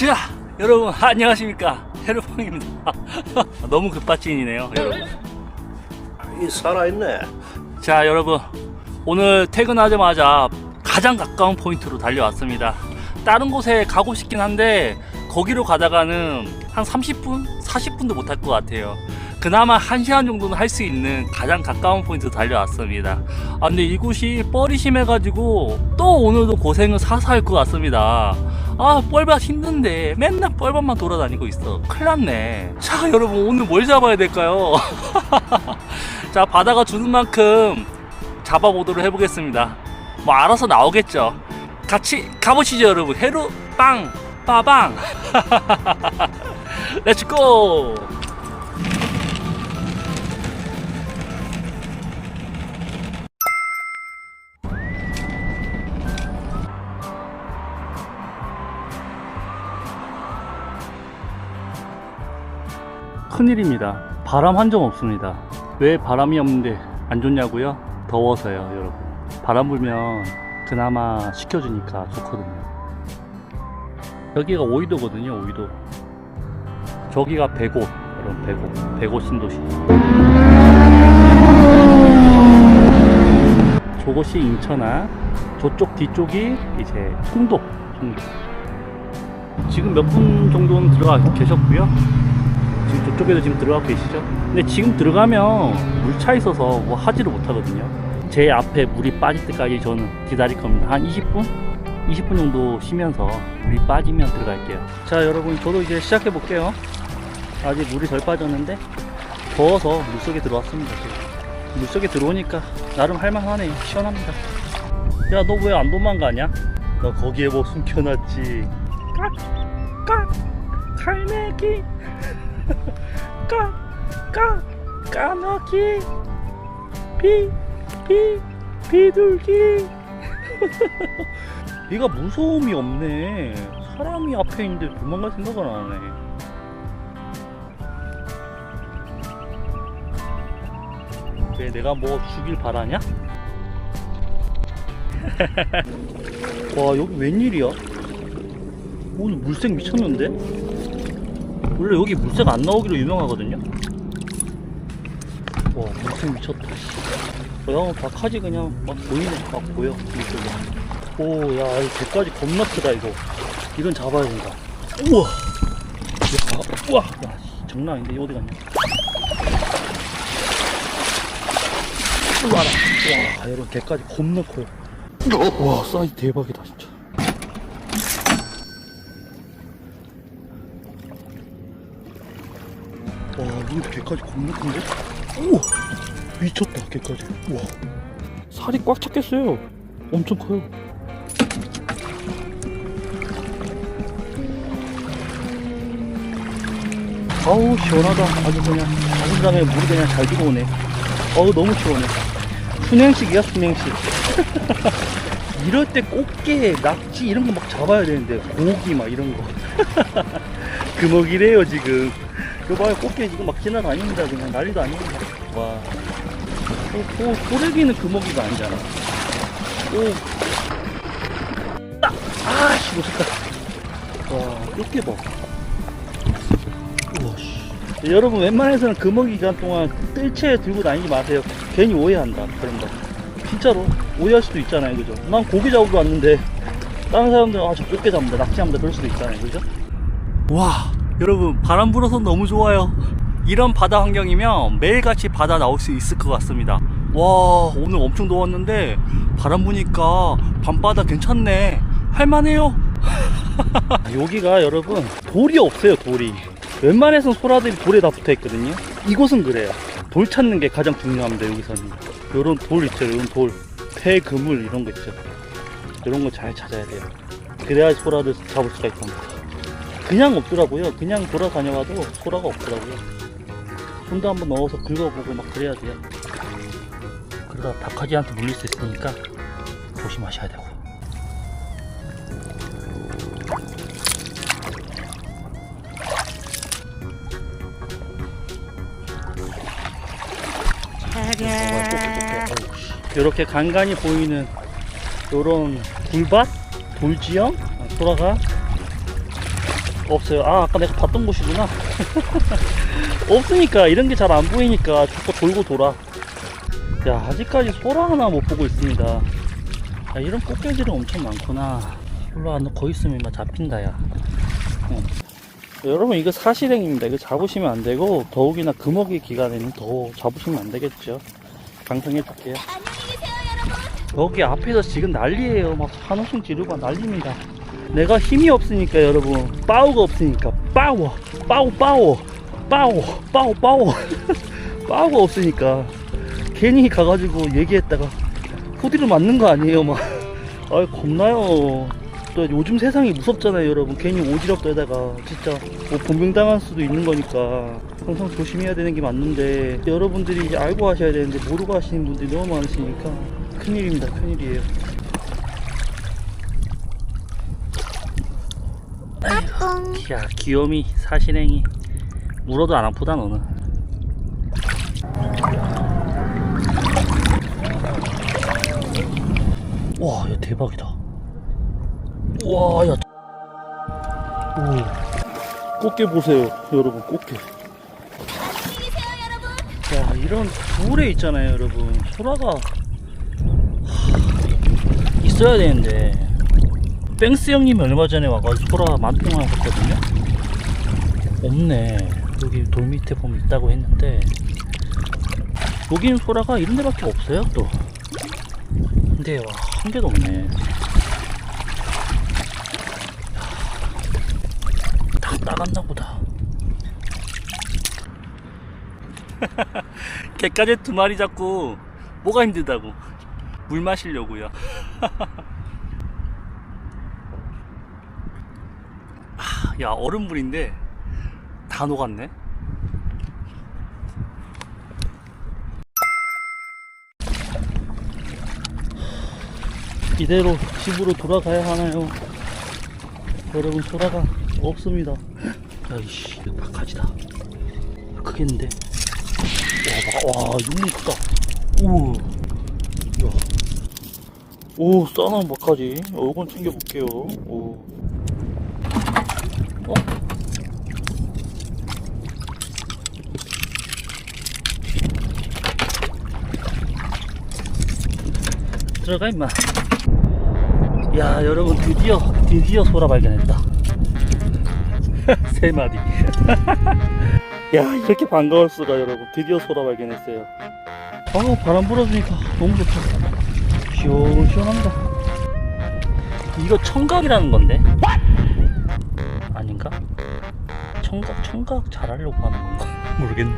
자, 여러분 안녕하십니까 헤르팡입니다. 너무 급발진이네요, 여러분. 이 살아있네. 자, 여러분 오늘 퇴근하자마자 가장 가까운 포인트로 달려왔습니다. 다른 곳에 가고 싶긴 한데 거기로 가다가는 한 30분, 40분도 못할 것 같아요. 그나마 1시간 정도는 할 수 있는 가장 가까운 포인트 달려왔습니다. 아, 근데 이곳이 뻘이 심해가지고 또 오늘도 고생을 사서 할 것 같습니다. 아, 뻘밭 힘든데 맨날 뻘밭만 돌아다니고 있어. 큰일 났네. 자, 여러분 오늘 뭘 잡아야 될까요? 자, 바다가 주는 만큼 잡아보도록 해보겠습니다. 뭐 알아서 나오겠죠. 같이 가보시죠, 여러분. 해루 빵 빠방. 렛츠고. 큰일입니다. 바람 한 점 없습니다. 왜 바람이 없는데 안 좋냐고요? 더워서요, 여러분. 바람 불면 그나마 식혀주니까 좋거든요. 여기가 오이도거든요, 오이도. 저기가 백옷, 여러분, 백옷. 백옷 신도시. 저곳이 인천아, 저쪽 뒤쪽이 이제 송도, 송도. 지금 몇 분 정도는 들어가 계셨고요. 지금 저쪽에도 지금 들어가고 계시죠? 근데 지금 들어가면 물 차 있어서 뭐 하지를 못하거든요. 제 앞에 물이 빠질 때까지 저는 기다릴 겁니다. 한 20분? 20분 정도 쉬면서 물이 빠지면 들어갈게요. 자, 여러분, 저도 이제 시작해 볼게요. 아직 물이 덜 빠졌는데 더워서 물속에 들어왔습니다. 지금. 물속에 들어오니까 나름 할만하네요. 시원합니다. 야, 너 왜 안 도망가냐? 너 거기에 뭐 숨겨놨지? 깍! 깍! 갈매기! 까, 까, 까마귀, 비, 비, 비둘기. 얘가 무서움이 없네. 사람이 앞에 있는데 도망갈 생각을 안 하네. 왜 내가 뭐 주길 바라냐? 와 여기 웬일이야? 오늘 물색 미쳤는데? 원래 여기 물색 안 나오기로 유명하거든요. 와 물색 미쳤다. 야 박하지 그냥 막 보이네 막 보여 이쪽에. 오야 이 개까지 겁나 크다 이거. 이건 잡아야 된다. 우와. 야, 우와. 야, 씨, 장난 아닌데 어디 갔냐? 우와라. 와 여러분 개까지 겁나 커요. 와 사이즈 대박이다 진짜. 와, 이거 개까지 겁나 큰데? 우와! 미쳤다, 개까지. 우와. 살이 꽉 찼겠어요. 엄청 커요. 아우, 시원하다. 아주 그냥, 자신감에 물이 그냥 잘 들어오네. 어우, 너무 시원해. 순행식이야, 순행식. 이럴 때 꽃게, 낙지 이런 거 막 잡아야 되는데, 고기 막 이런 거. 금어기래요, 지금. 봐요 꽃게 지금 막 지나다닙니다. 그냥 난리도 아닙니다 와. 오, 오, 호래기는 금어기가 아니잖아. 오. 아! 아씨 놓쳤다. 와 꽃게 봐 우와 씨. 네, 여러분 웬만해서는 금어기 기간 동안 뜰채 들고 다니지 마세요. 괜히 오해한다 그런 거. 진짜로. 오해할 수도 있잖아요 그죠? 난 고기 잡으러 왔는데 다른 사람들은 아저 꽃게 잡는다 낙지 잡는다 그럴 수도 있잖아요 그죠? 와 여러분 바람 불어서 너무 좋아요. 이런 바다 환경이면 매일같이 바다 나올 수 있을 것 같습니다. 와 오늘 엄청 더웠는데 바람 부니까 밤바다 괜찮네. 할만해요. 여기가 여러분 돌이 없어요 돌이. 웬만해선 소라들이 돌에 다 붙어 있거든요. 이곳은 그래요. 돌 찾는 게 가장 중요합니다 여기서는. 요런 돌 있죠 요런 돌. 폐그물 이런 거 있죠. 이런 거 잘 찾아야 돼요. 그래야 소라를 잡을 수가 있답니다 그냥 없더라고요. 그냥 돌아다녀봐도 소라가 없더라고요. 손도 한번 넣어서 긁어보고 막 그래야 돼요. 그러다 닭하지한테 물릴 수 있으니까 조심하셔야 되고. 이렇게 간간히 보이는 요런 굴밭, 돌지형, 소라가 없어요. 아, 아까 내가 봤던 곳이구나. 없으니까, 이런 게 잘 안 보이니까 자꾸 돌고 돌아. 야, 아직까지 소라 하나 못 보고 있습니다. 야, 이런 꽃게들이 엄청 많구나. 올라 너 거기 있으면 막 잡힌다, 야. 응. 여러분, 이거 사실행입니다. 이거 잡으시면 안 되고, 더욱이나 금어기 기간에는 더 잡으시면 안 되겠죠. 강성해 줄게요. 여기 앞에서 지금 난리예요. 막 한호승 지르고 난립니다. 내가 힘이 없으니까 여러분 빠우가 없으니까 빠워 빠우 빠워 빠워 빠우 빠워. 빠우가 없으니까. 괜히 가가지고 얘기했다가 후디를 맞는 거 아니에요 막. 아이 겁나요. 또 요즘 세상이 무섭잖아요 여러분. 괜히 오지랖 떨다가 진짜 뭐 본병당할 수도 있는 거니까 항상 조심해야 되는 게 맞는데 여러분들이 이제 알고 하셔야 되는데 모르고 하시는 분들이 너무 많으시니까 큰일입니다 큰일이에요 야 귀요미 사실행이 물어도 안 아프다 너는 와, 야 대박이다. 와, 야. 오. 꽃게 보세요, 여러분, 꽃게. 야, 이런 돌에 있잖아요, 여러분. 소라가 하, 있어야 되는데. 뺑스 형님이 얼마 전에 와가지고 소라 만통을 하셨거든요. 없네. 여기 돌 밑에 보면 있다고 했는데. 여기는 소라가 이런 데밖에 없어요, 또. 근데 와, 한 개도 없네. 다 나갔나 보다. 개까지 두 마리 잡고 뭐가 힘들다고 물 마시려고요. 아, 야 얼음물인데 다 녹았네. 이대로 집으로 돌아가야 하나요? 여러분 소라가 없습니다. 야이씨 이거 바카지다. 크겠는데? 와, 육문 크다. 오, 야, 오 바카지. 어, 이건 챙겨볼게요. 오. 어? 들어가 임마. 야 여러분 드디어 드디어 소라 발견했다. 세 마리 야 이렇게 반가울 수가 여러분. 드디어 소라 발견했어요. 아 바람 불어주니까 너무 좋다. 시원시원합니다. 이거 청각이라는 건데 청각 청각 잘하려고 하는 건가? 모르겠네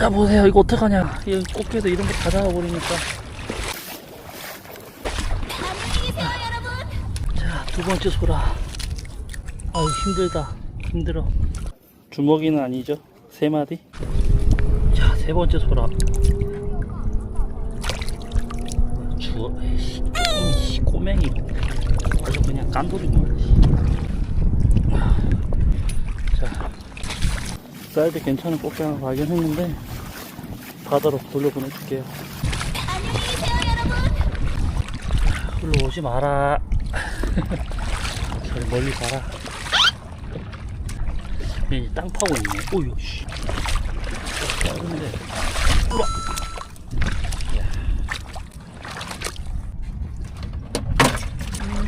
자 보세요. 이거 어떡하냐. 이 꽃게도 이런 거 다 잡아버리니까. 자 두 번째 소라. 아유 힘들다. 힘들어. 주먹이는 아니죠? 세 마디? 자 세 번째 소라. 주 에이씨. 꼬맹이 꼬맹이. 아주 그냥 깐돌이구만 씨. 자, 사이즈 괜찮은 꽃게 하나 발견했는데 바다로 돌려보내줄게요. 흘러 오지 마라. 저리 멀리 가라. 얘 땅 파고 있네. 오유, 씨. 작은데. 우와. 야.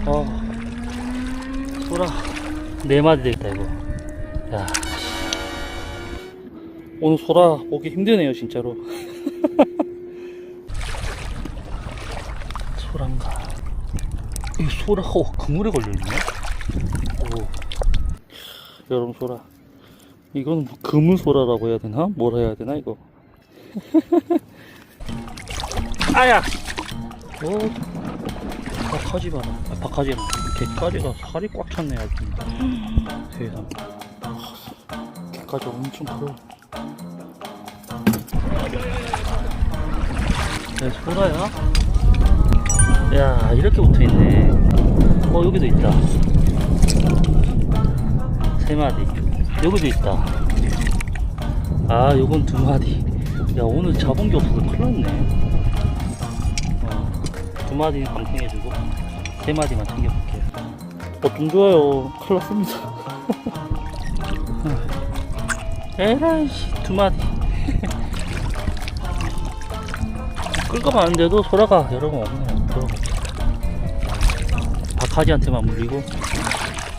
어, 소라. 네 마디 되겠다, 이거. 야. 오늘 소라 보기 힘드네요, 진짜로. 소란가. 이 소라, 어, 그물에 걸려있네? 오. 여러분, 소라. 이건 뭐 그물소라라고 해야 되나? 뭐라 해야 되나, 이거? 아야! 오. 박하지 마라. 아, 박하지 마. 개까지가 살이 꽉 찼네 아주 세상 개까지 엄청 커요 야 소라야 야 이렇게 붙어있네. 어 여기도 있다. 세 마디. 여기도 있다. 아 요건 두 마디. 야 오늘 잡은 게 없어서 큰일 났네. 어, 두 마디는 방생해주고 세 마디만 챙겨볼게요. 어좀 좋아요. 큰일 났습니다. 에라이씨 두 마디. 끌고 가는데도 소라가 여러 번 들어가죠 박하지한테만 물리고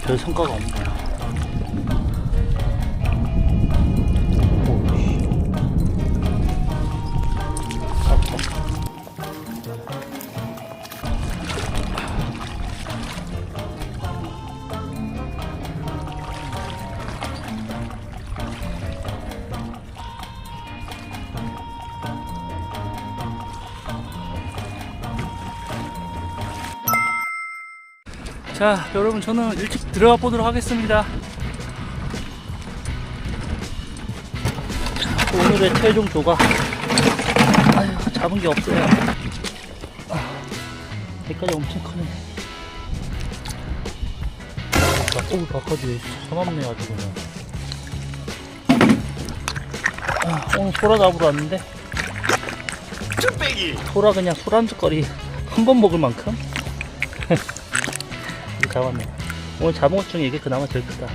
별 성과가 없네요 자 여러분 저는 일찍 들어가 보도록 하겠습니다. 자, 오늘의 최종 조각. 아휴 잡은 게 없어요. 아, 배까지 엄청 크네. 오 바까지 사납네 아주 그냥. 아, 오늘 소라 잡으러 왔는데? 소라 그냥 소란죽거리. 한 번 먹을 만큼 잡았네. 오늘 잡은 것 중에 이게 그나마 제일 크다.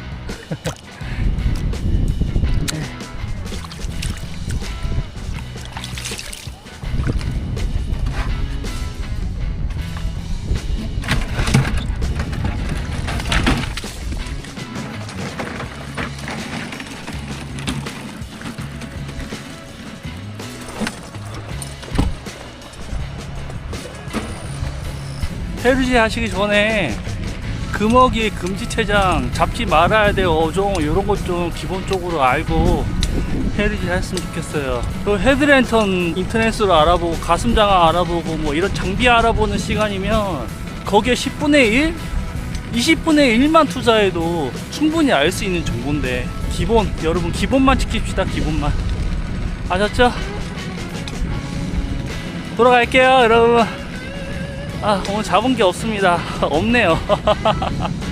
해루지 하시기 전에 금어기 금지체장 잡지 말아야 돼 어종 이런 것 좀 기본적으로 알고 해루지 했으면 좋겠어요. 그 헤드랜턴 인터넷으로 알아보고 가슴장화 알아보고 뭐 이런 장비 알아보는 시간이면 거기에 10분의 1, 20분의 1만 투자해도 충분히 알 수 있는 정보인데 기본 여러분 기본만 지킵시다 기본만 아셨죠? 돌아갈게요 여러분 아 오늘 잡은 게 없습니다. 없네요